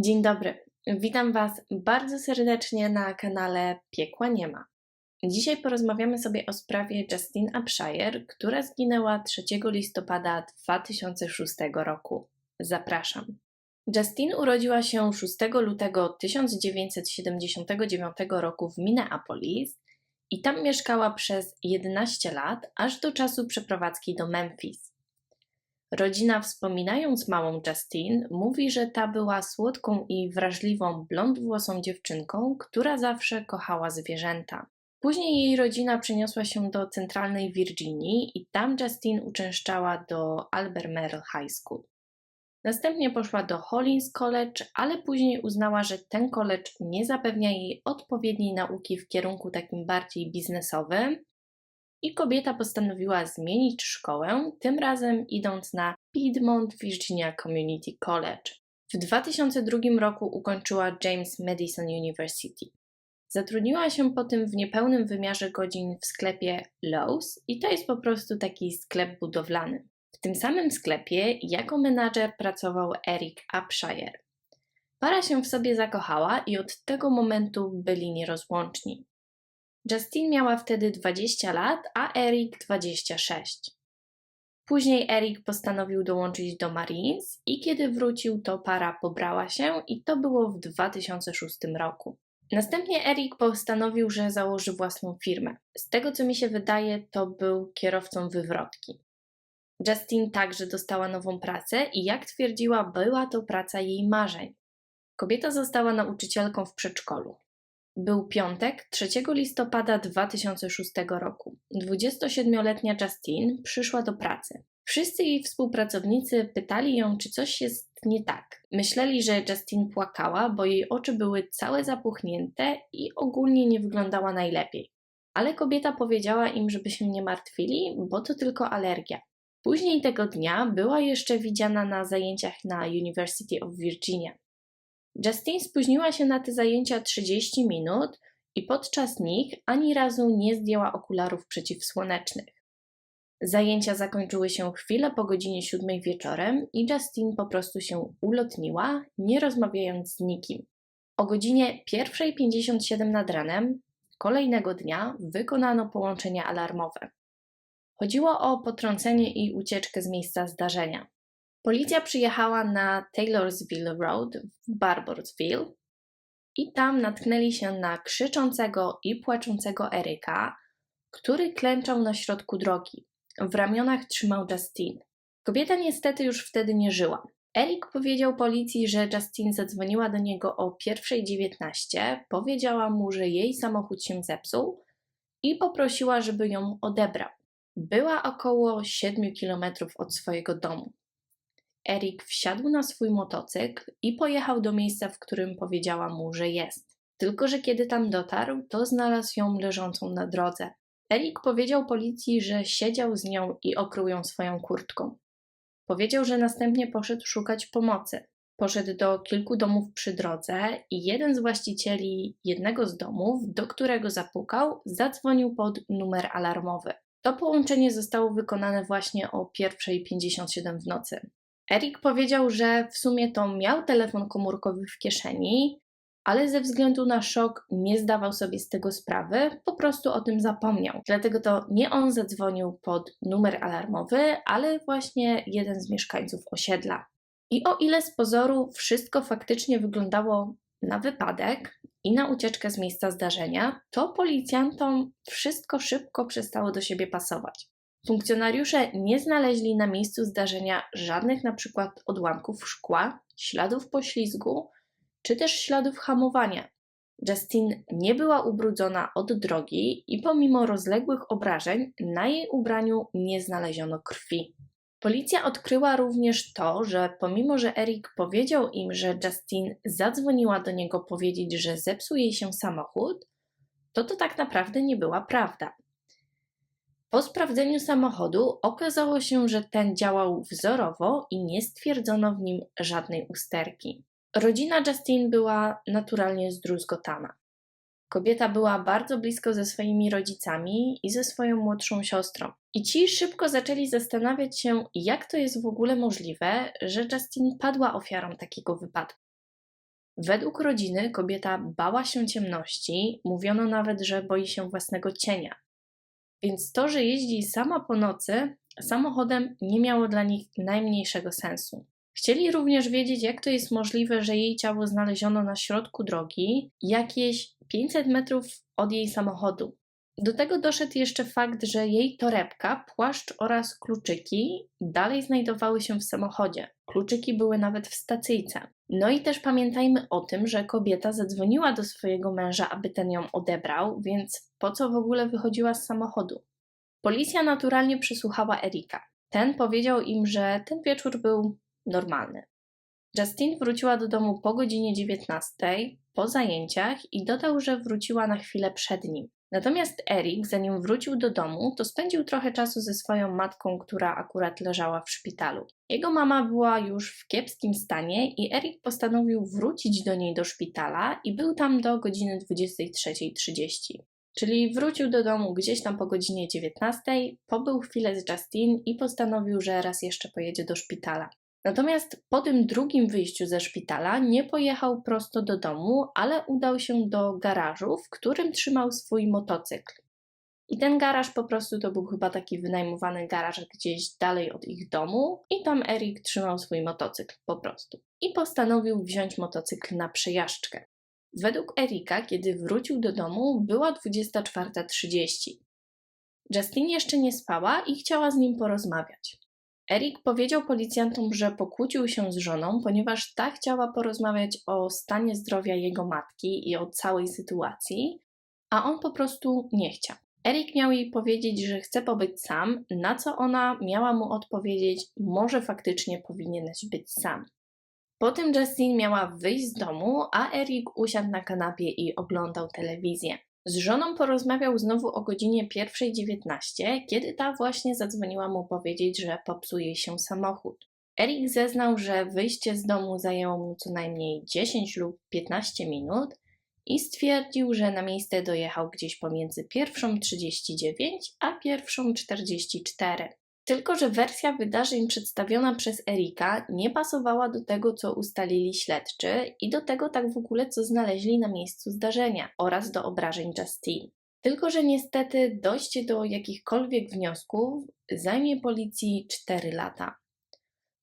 Dzień dobry. Witam Was bardzo serdecznie na kanale Piekła Nie ma. Dzisiaj porozmawiamy sobie o sprawie Justine Upshire, która zginęła 3 listopada 2006 roku. Zapraszam. Justine urodziła się 6 lutego 1979 roku w Minneapolis i tam mieszkała przez 11 lat, aż do czasu przeprowadzki do Memphis. Rodzina, wspominając małą Justine, mówi, że ta była słodką i wrażliwą blond-włosą dziewczynką, która zawsze kochała zwierzęta. Później jej rodzina przeniosła się do centralnej Virginii i tam Justine uczęszczała do Albemarle High School. Następnie poszła do Hollins College, ale później uznała, że ten college nie zapewnia jej odpowiedniej nauki w kierunku takim bardziej biznesowym i kobieta postanowiła zmienić szkołę, tym razem idąc na Piedmont Virginia Community College. W 2002 roku ukończyła James Madison University. Zatrudniła się potem w niepełnym wymiarze godzin w sklepie Lowe's i to jest po prostu taki sklep budowlany. W tym samym sklepie jako menadżer pracował Eric Upshire. Para się w sobie zakochała i od tego momentu byli nierozłączni. Justine miała wtedy 20 lat, a Eric 26. Później Eric postanowił dołączyć do Marines i kiedy wrócił, to para pobrała się i to było w 2006 roku. Następnie Eric postanowił, że założy własną firmę. Z tego co mi się wydaje, to był kierowcą wywrotki. Justine także dostała nową pracę i jak twierdziła, była to praca jej marzeń. Kobieta została nauczycielką w przedszkolu. Był piątek, 3 listopada 2006 roku. 27-letnia Justine przyszła do pracy. Wszyscy jej współpracownicy pytali ją, czy coś jest nie tak. Myśleli, że Justine płakała, bo jej oczy były całe zapuchnięte i ogólnie nie wyglądała najlepiej. Ale kobieta powiedziała im, żeby się nie martwili, bo to tylko alergia. Później tego dnia była jeszcze widziana na zajęciach na University of Virginia. Justine spóźniła się na te zajęcia 30 minut i podczas nich ani razu nie zdjęła okularów przeciwsłonecznych. Zajęcia zakończyły się chwilę po godzinie 7 wieczorem i Justine po prostu się ulotniła, nie rozmawiając z nikim. O godzinie 1.57 nad ranem kolejnego dnia wykonano połączenia alarmowe. Chodziło o potrącenie i ucieczkę z miejsca zdarzenia. Policja przyjechała na Taylorsville Road w Barborsville i tam natknęli się na krzyczącego i płaczącego Eryka, który klęczał na środku drogi. W ramionach trzymał Justine. Kobieta niestety już wtedy nie żyła. Erik powiedział policji, że Justine zadzwoniła do niego o 1.19, powiedziała mu, że jej samochód się zepsuł i poprosiła, żeby ją odebrał. Była około 7 kilometrów od swojego domu. Erik wsiadł na swój motocykl i pojechał do miejsca, w którym powiedziała mu, że jest. Tylko, że kiedy tam dotarł, to znalazł ją leżącą na drodze. Erik powiedział policji, że siedział z nią i okrył ją swoją kurtką. Powiedział, że następnie poszedł szukać pomocy. Poszedł do kilku domów przy drodze i jeden z właścicieli jednego z domów, do którego zapukał, zadzwonił pod numer alarmowy. To połączenie zostało wykonane właśnie o 1.57 w nocy. Erik powiedział, że w sumie to miał telefon komórkowy w kieszeni, ale ze względu na szok nie zdawał sobie z tego sprawy, po prostu o tym zapomniał. Dlatego to nie on zadzwonił pod numer alarmowy, ale właśnie jeden z mieszkańców osiedla. I o ile z pozoru wszystko faktycznie wyglądało na wypadek i na ucieczkę z miejsca zdarzenia, to policjantom wszystko szybko przestało do siebie pasować. Funkcjonariusze nie znaleźli na miejscu zdarzenia żadnych przykład odłamków szkła, śladów poślizgu czy też śladów hamowania. Justine nie była ubrudzona od drogi i pomimo rozległych obrażeń na jej ubraniu nie znaleziono krwi. Policja odkryła również to, że pomimo, że Eric powiedział im, że Justine zadzwoniła do niego powiedzieć, że zepsuł jej się samochód, to to tak naprawdę nie była prawda. Po sprawdzeniu samochodu okazało się, że ten działał wzorowo i nie stwierdzono w nim żadnej usterki. Rodzina Justine była naturalnie zdruzgotana. Kobieta była bardzo blisko ze swoimi rodzicami i ze swoją młodszą siostrą. I ci szybko zaczęli zastanawiać się, jak to jest w ogóle możliwe, że Justine padła ofiarą takiego wypadku. Według rodziny kobieta bała się ciemności, mówiono nawet, że boi się własnego cienia. Więc to, że jeździ sama po nocy samochodem, nie miało dla nich najmniejszego sensu. Chcieli również wiedzieć, jak to jest możliwe, że jej ciało znaleziono na środku drogi, jakieś 500 metrów od jej samochodu. Do tego doszedł jeszcze fakt, że jej torebka, płaszcz oraz kluczyki dalej znajdowały się w samochodzie. Kluczyki były nawet w stacyjce. No i też pamiętajmy o tym, że kobieta zadzwoniła do swojego męża, aby ten ją odebrał, więc po co w ogóle wychodziła z samochodu? Policja naturalnie przesłuchała Erika. Ten powiedział im, że ten wieczór był normalny. Justin wróciła do domu po godzinie 19, po zajęciach i dodał, że wróciła na chwilę przed nim. Natomiast Erik, zanim wrócił do domu, to spędził trochę czasu ze swoją matką, która akurat leżała w szpitalu. Jego mama była już w kiepskim stanie i Erik postanowił wrócić do niej do szpitala i był tam do godziny 23.30. Czyli wrócił do domu gdzieś tam po godzinie 19, pobył chwilę z Justin i postanowił, że raz jeszcze pojedzie do szpitala. Natomiast po tym drugim wyjściu ze szpitala nie pojechał prosto do domu, ale udał się do garażu, w którym trzymał swój motocykl. I ten garaż po prostu to był chyba taki wynajmowany garaż gdzieś dalej od ich domu, i tam Erik trzymał swój motocykl po prostu. I postanowił wziąć motocykl na przejażdżkę. Według Erika, kiedy wrócił do domu, była 24.30. Justin jeszcze nie spała i chciała z nim porozmawiać. Erik powiedział policjantom, że pokłócił się z żoną, ponieważ ta chciała porozmawiać o stanie zdrowia jego matki i o całej sytuacji, a on po prostu nie chciał. Erik miał jej powiedzieć, że chce pobyć sam, na co ona miała mu odpowiedzieć: Może faktycznie powinieneś być sam. Potem Justin miała wyjść z domu, a Erik usiadł na kanapie i oglądał telewizję. Z żoną porozmawiał znowu o godzinie 1.19, kiedy ta właśnie zadzwoniła mu powiedzieć, że popsuje się samochód. Erik zeznał, że wyjście z domu zajęło mu co najmniej 10 lub 15 minut i stwierdził, że na miejsce dojechał gdzieś pomiędzy 1.39 a 1.44. Tylko, że wersja wydarzeń przedstawiona przez Erika nie pasowała do tego, co ustalili śledczy i do tego tak w ogóle, co znaleźli na miejscu zdarzenia oraz do obrażeń Justine. Tylko, że niestety dojście do jakichkolwiek wniosków zajmie policji 4 lata.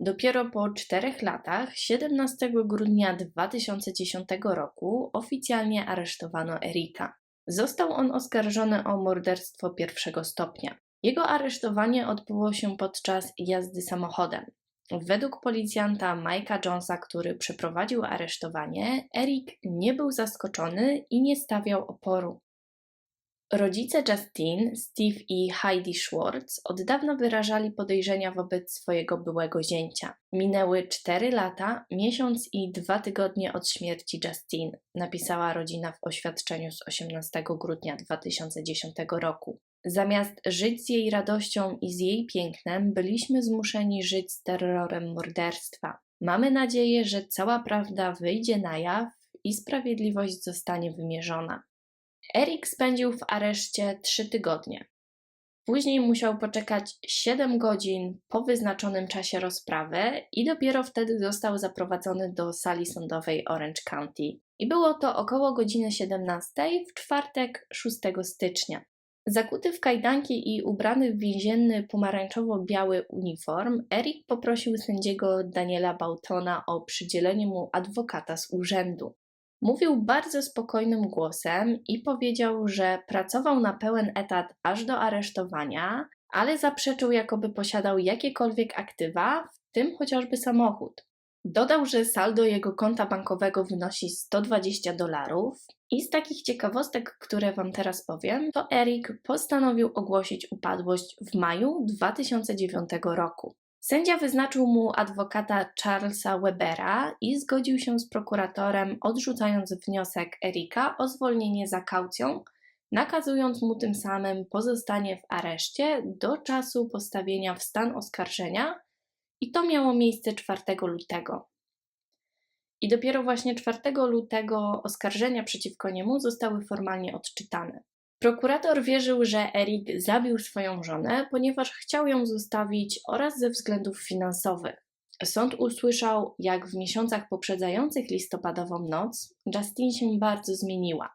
Dopiero po 4 latach, 17 grudnia 2010 roku, oficjalnie aresztowano Erika. Został on oskarżony o morderstwo pierwszego stopnia. Jego aresztowanie odbyło się podczas jazdy samochodem. Według policjanta Mike'a Jonesa, który przeprowadził aresztowanie, Eric nie był zaskoczony i nie stawiał oporu. Rodzice Justin, Steve i Heidi Schwartz od dawna wyrażali podejrzenia wobec swojego byłego zięcia. Minęły 4 lata, miesiąc i dwa tygodnie od śmierci Justin, napisała rodzina w oświadczeniu z 18 grudnia 2010 roku. Zamiast żyć z jej radością i z jej pięknem, byliśmy zmuszeni żyć z terrorem morderstwa. Mamy nadzieję, że cała prawda wyjdzie na jaw i sprawiedliwość zostanie wymierzona. Erik spędził w areszcie trzy tygodnie. Później musiał poczekać 7 godzin po wyznaczonym czasie rozprawy i dopiero wtedy został zaprowadzony do sali sądowej Orange County. I było to około godziny 17 w czwartek 6 stycznia. Zakuty w kajdanki i ubrany w więzienny pomarańczowo-biały uniform, Eric poprosił sędziego Daniela Bautona o przydzielenie mu adwokata z urzędu. Mówił bardzo spokojnym głosem i powiedział, że pracował na pełen etat aż do aresztowania, ale zaprzeczył, jakoby posiadał jakiekolwiek aktywa, w tym chociażby samochód. Dodał, że saldo jego konta bankowego wynosi 120 dolarów. I z takich ciekawostek, które Wam teraz powiem, to Eric postanowił ogłosić upadłość w maju 2009 roku. Sędzia wyznaczył mu adwokata Charlesa Webera i zgodził się z prokuratorem, odrzucając wniosek Erika o zwolnienie za kaucją, nakazując mu tym samym pozostanie w areszcie do czasu postawienia w stan oskarżenia i to miało miejsce 4 lutego. I dopiero właśnie 4 lutego oskarżenia przeciwko niemu zostały formalnie odczytane. Prokurator wierzył, że Erik zabił swoją żonę, ponieważ chciał ją zostawić oraz ze względów finansowych. Sąd usłyszał, jak w miesiącach poprzedzających listopadową noc Justin się bardzo zmieniła.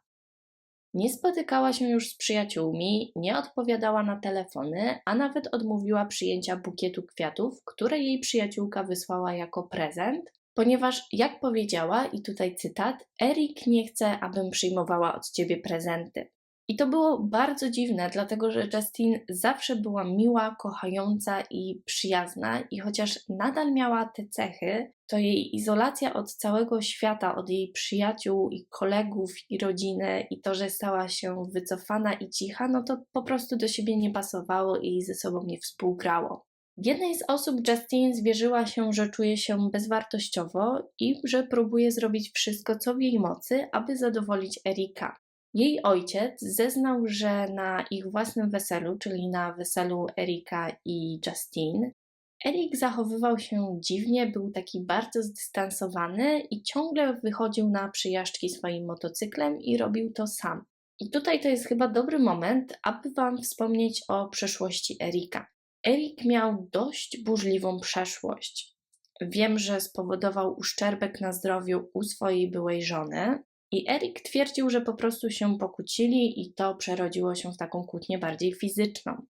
Nie spotykała się już z przyjaciółmi, nie odpowiadała na telefony, a nawet odmówiła przyjęcia bukietu kwiatów, które jej przyjaciółka wysłała jako prezent, ponieważ, jak powiedziała, i tutaj cytat, Erik nie chce, abym przyjmowała od ciebie prezenty. I to było bardzo dziwne, dlatego że Justin zawsze była miła, kochająca i przyjazna, i chociaż nadal miała te cechy, to jej izolacja od całego świata, od jej przyjaciół i kolegów i rodziny, i to, że stała się wycofana i cicha, no to po prostu do siebie nie pasowało i ze sobą nie współgrało. Jednej z osób Justine zwierzyła się, że czuje się bezwartościowo i że próbuje zrobić wszystko, co w jej mocy, aby zadowolić Erika. Jej ojciec zeznał, że na ich własnym weselu, czyli na weselu Erika i Justine, Erik zachowywał się dziwnie, był taki bardzo zdystansowany i ciągle wychodził na przyjażdżki swoim motocyklem i robił to sam. I tutaj to jest chyba dobry moment, aby Wam wspomnieć o przeszłości Erika. Erik miał dość burzliwą przeszłość. Wiem, że spowodował uszczerbek na zdrowiu u swojej byłej żony, i Erik twierdził, że po prostu się pokłócili i to przerodziło się w taką kłótnię bardziej fizyczną.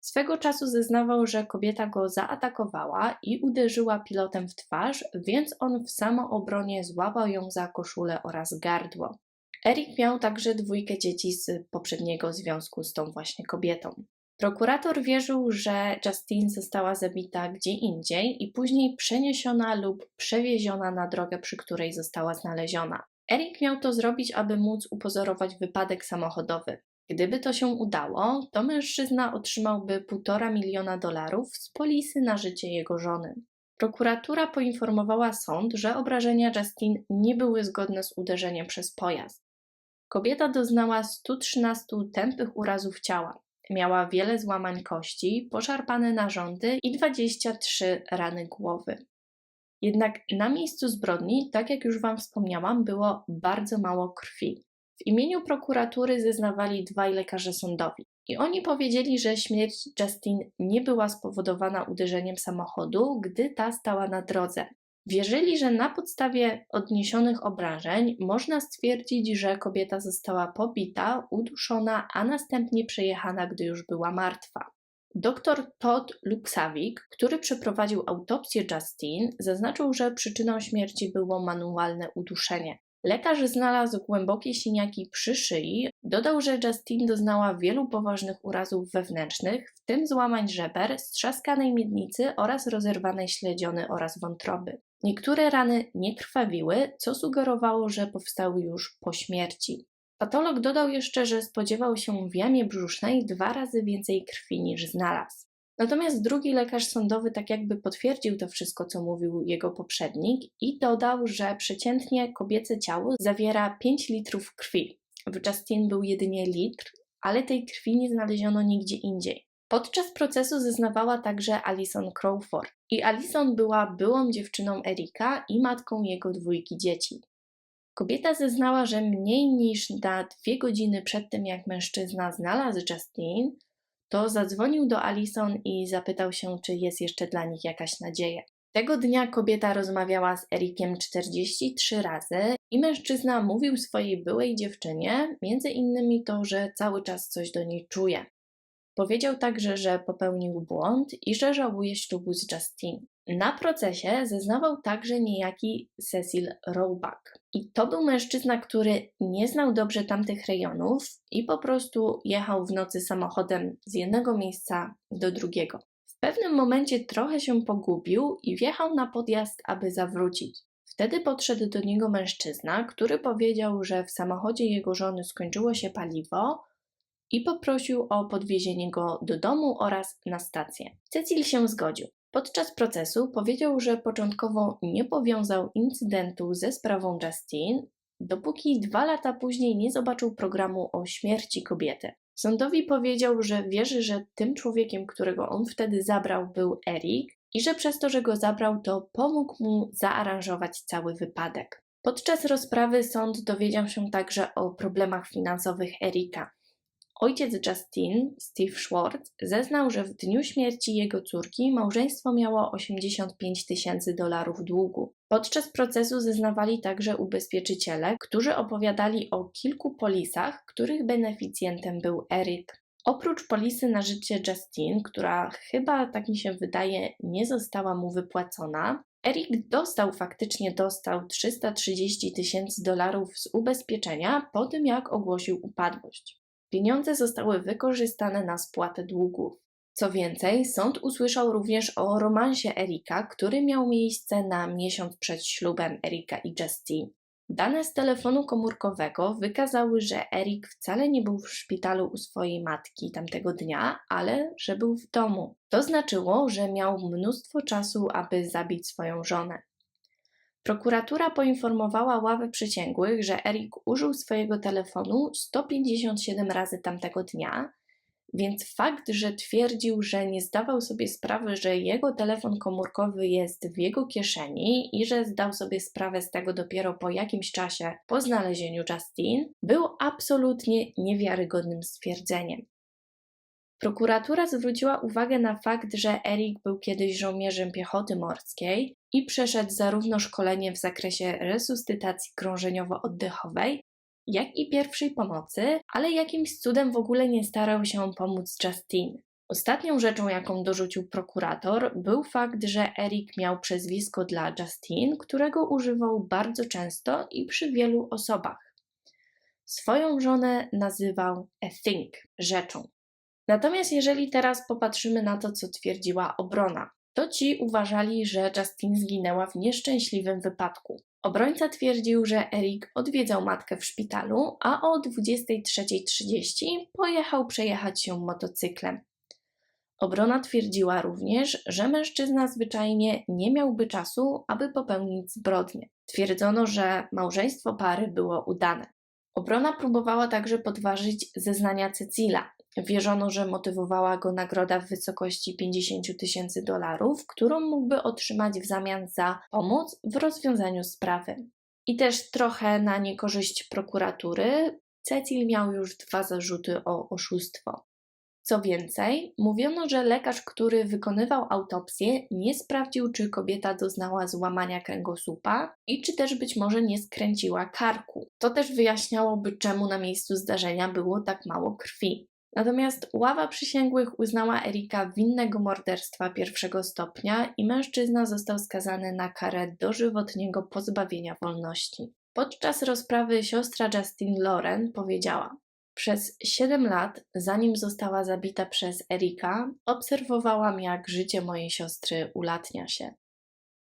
Swego czasu zeznawał, że kobieta go zaatakowała i uderzyła pilotem w twarz, więc on w samoobronie złapał ją za koszulę oraz gardło. Erik miał także dwójkę dzieci z poprzedniego związku z tą właśnie kobietą. Prokurator wierzył, że Justine została zabita gdzie indziej i później przeniesiona lub przewieziona na drogę, przy której została znaleziona. Erik miał to zrobić, aby móc upozorować wypadek samochodowy. Gdyby to się udało, to mężczyzna otrzymałby 1,5 miliona dolarów z polisy na życie jego żony. Prokuratura poinformowała sąd, że obrażenia Justin nie były zgodne z uderzeniem przez pojazd. Kobieta doznała 113 tępych urazów ciała. Miała wiele złamań kości, poszarpane narządy i 23 rany głowy. Jednak na miejscu zbrodni, tak jak już Wam wspomniałam, było bardzo mało krwi. W imieniu prokuratury zeznawali dwaj lekarze sądowi. I oni powiedzieli, że śmierć Justin nie była spowodowana uderzeniem samochodu, gdy ta stała na drodze. Wierzyli, że na podstawie odniesionych obrażeń można stwierdzić, że kobieta została pobita, uduszona, a następnie przejechana, gdy już była martwa. Dr Todd Luksawik, który przeprowadził autopsję Justine, zaznaczył, że przyczyną śmierci było manualne uduszenie. Lekarz znalazł głębokie siniaki przy szyi, dodał, że Justine doznała wielu poważnych urazów wewnętrznych, w tym złamań żeber, strzaskanej miednicy oraz rozerwanej śledziony oraz wątroby. Niektóre rany nie krwawiły, co sugerowało, że powstały już po śmierci. Patolog dodał jeszcze, że spodziewał się w jamie brzusznej dwa razy więcej krwi niż znalazł. Natomiast drugi lekarz sądowy tak jakby potwierdził to wszystko, co mówił jego poprzednik i dodał, że przeciętnie kobiece ciało zawiera 5 litrów krwi. W Justin był jedynie litr, ale tej krwi nie znaleziono nigdzie indziej. Podczas procesu zeznawała także Alison Crawford i Alison była byłą dziewczyną Erika i matką jego dwójki dzieci. Kobieta zeznała, że mniej niż na dwie godziny przed tym, jak mężczyzna znalazł Justine, to zadzwonił do Alison i zapytał się, czy jest jeszcze dla nich jakaś nadzieja. Tego dnia kobieta rozmawiała z Erikiem 43 razy i mężczyzna mówił swojej byłej dziewczynie, między innymi to, że cały czas coś do niej czuje. Powiedział także, że popełnił błąd i że żałuje ślubu z Justine. Na procesie zeznawał także niejaki Cecil Roebuck. I to był mężczyzna, który nie znał dobrze tamtych rejonów i po prostu jechał w nocy samochodem z jednego miejsca do drugiego. W pewnym momencie trochę się pogubił i wjechał na podjazd, aby zawrócić. Wtedy podszedł do niego mężczyzna, który powiedział, że w samochodzie jego żony skończyło się paliwo i poprosił o podwiezienie go do domu oraz na stację. Cecil się zgodził. Podczas procesu powiedział, że początkowo nie powiązał incydentu ze sprawą Justine, dopóki dwa lata później nie zobaczył programu o śmierci kobiety. Sądowi powiedział, że wierzy, że tym człowiekiem, którego on wtedy zabrał, był Erik i że przez to, że go zabrał, to pomógł mu zaaranżować cały wypadek. Podczas rozprawy sąd dowiedział się także o problemach finansowych Erika. Ojciec Justin, Steve Schwartz, zeznał, że w dniu śmierci jego córki małżeństwo miało 85 tysięcy dolarów długu. Podczas procesu zeznawali także ubezpieczyciele, którzy opowiadali o kilku polisach, których beneficjentem był Eric. Oprócz polisy na życie Justin, która chyba, tak mi się wydaje, nie została mu wypłacona, Eric dostał, faktycznie dostał 330 tysięcy dolarów z ubezpieczenia po tym, jak ogłosił upadłość. Pieniądze zostały wykorzystane na spłatę długów. Co więcej, sąd usłyszał również o romansie Erika, który miał miejsce na miesiąc przed ślubem Erika i Justine. Dane z telefonu komórkowego wykazały, że Erik wcale nie był w szpitalu u swojej matki tamtego dnia, ale że był w domu. To znaczyło, że miał mnóstwo czasu, aby zabić swoją żonę. Prokuratura poinformowała ławę przysięgłych, że Erik użył swojego telefonu 157 razy tamtego dnia, więc fakt, że twierdził, że nie zdawał sobie sprawy, że jego telefon komórkowy jest w jego kieszeni i że zdał sobie sprawę z tego dopiero po jakimś czasie po znalezieniu Justin, był absolutnie niewiarygodnym stwierdzeniem. Prokuratura zwróciła uwagę na fakt, że Erik był kiedyś żołnierzem piechoty morskiej i przeszedł zarówno szkolenie w zakresie resuscytacji krążeniowo-oddechowej, jak i pierwszej pomocy, ale jakimś cudem w ogóle nie starał się pomóc Justine. Ostatnią rzeczą, jaką dorzucił prokurator, był fakt, że Eric miał przezwisko dla Justine, którego używał bardzo często i przy wielu osobach. Swoją żonę nazywał a thing, rzeczą. Natomiast jeżeli teraz popatrzymy na to, co twierdziła obrona, to ci uważali, że Justine zginęła w nieszczęśliwym wypadku. Obrońca twierdził, że Erik odwiedzał matkę w szpitalu, a o 23.30 pojechał przejechać się motocyklem. Obrona twierdziła również, że mężczyzna zwyczajnie nie miałby czasu, aby popełnić zbrodnię. Twierdzono, że małżeństwo pary było udane. Obrona próbowała także podważyć zeznania Cecila, Wierzono, że motywowała go nagroda w wysokości 50 tysięcy dolarów, którą mógłby otrzymać w zamian za pomoc w rozwiązaniu sprawy. I też trochę na niekorzyść prokuratury, Cecil miał już dwa zarzuty o oszustwo. Co więcej, mówiono, że lekarz, który wykonywał autopsję, nie sprawdził, czy kobieta doznała złamania kręgosłupa i czy też być może nie skręciła karku. To też wyjaśniałoby, czemu na miejscu zdarzenia było tak mało krwi. Natomiast ława przysięgłych uznała Erika winnego morderstwa pierwszego stopnia i mężczyzna został skazany na karę dożywotniego pozbawienia wolności. Podczas rozprawy siostra Justine Loren powiedziała: Przez 7 lat, zanim została zabita przez Erika, obserwowałam, jak życie mojej siostry ulatnia się.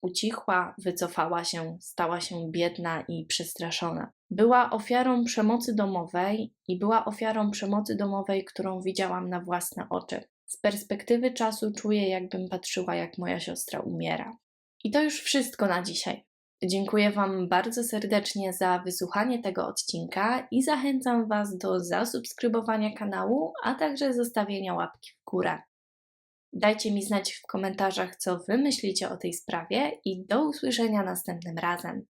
Ucichła, wycofała się, stała się biedna i przestraszona. Była ofiarą przemocy domowej i była ofiarą przemocy domowej, którą widziałam na własne oczy. Z perspektywy czasu czuję, jakbym patrzyła, jak moja siostra umiera. I to już wszystko na dzisiaj. Dziękuję Wam bardzo serdecznie za wysłuchanie tego odcinka i zachęcam Was do zasubskrybowania kanału, a także zostawienia łapki w górę. Dajcie mi znać w komentarzach, co Wy myślicie o tej sprawie i do usłyszenia następnym razem.